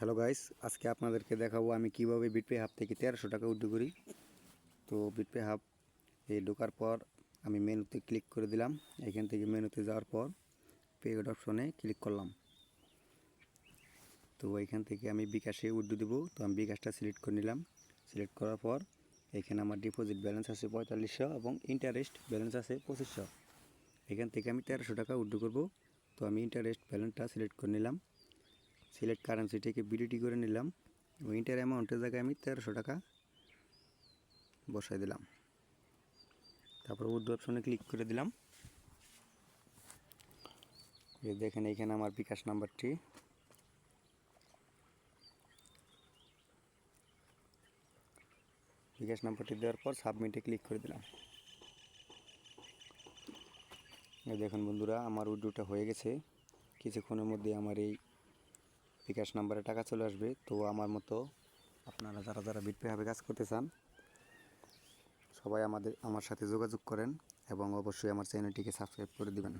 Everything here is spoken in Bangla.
হ্যালো গাইস আজকে আপনাদেরকে দেখাবো আমি কীভাবে বিটপে হাব থেকে তেরোশো টাকা উদ্যোগ করি। তো বিটপে হাব এই ঢোকার পর আমি মেনুতে ক্লিক করে দিলাম। এখান থেকে মেনুতে যাওয়ার পর পেড অপশনে ক্লিক করলাম। তো এখান থেকে আমি বিকাশে উর্দু দেবো। তো আমি বিকাশটা সিলেক্ট করে নিলাম। সিলেক্ট করার পর এখানে আমার ডিপোজিট ব্যালেন্স আছে পঁয়তাল্লিশশো এবং ইন্টারেস্ট ব্যালেন্স আছে পঁচিশশো। এখান থেকে আমি তেরোশো টাকা উর্দু করব। তো আমি ইন্টারেস্ট ব্যালেন্সটা সিলেক্ট করে নিলাম। সিলেক্ট কারেন্সিটিকে বিডিটি করে নিলাম এবং ইন্টার অ্যামাউন্টের জায়গায় আমি তেরোশো টাকা বসাই দিলাম। তারপর উর্দু অপশনে ক্লিক করে দিলাম। দেখেন এখানে আমার বিকাশ নাম্বারটি। বিকাশ নাম্বারটি দেওয়ার পর সাবমিটে ক্লিক করে দিলাম। দেখুন বন্ধুরা, আমার উর্দুটা হয়ে গেছে। কিছুক্ষণের মধ্যে আমার এই বিকাশ নাম্বারে টাকা চলে আসবে, তো আমার মতো আপনারা যারা যারা বিটপেভাবে কাজ করতে চান, সবাই আমাদের, আমার সাথে যোগাযোগ করেন এবং অবশ্যই আমার চ্যানেলটিকে সাবস্ক্রাইব করে দিবেন।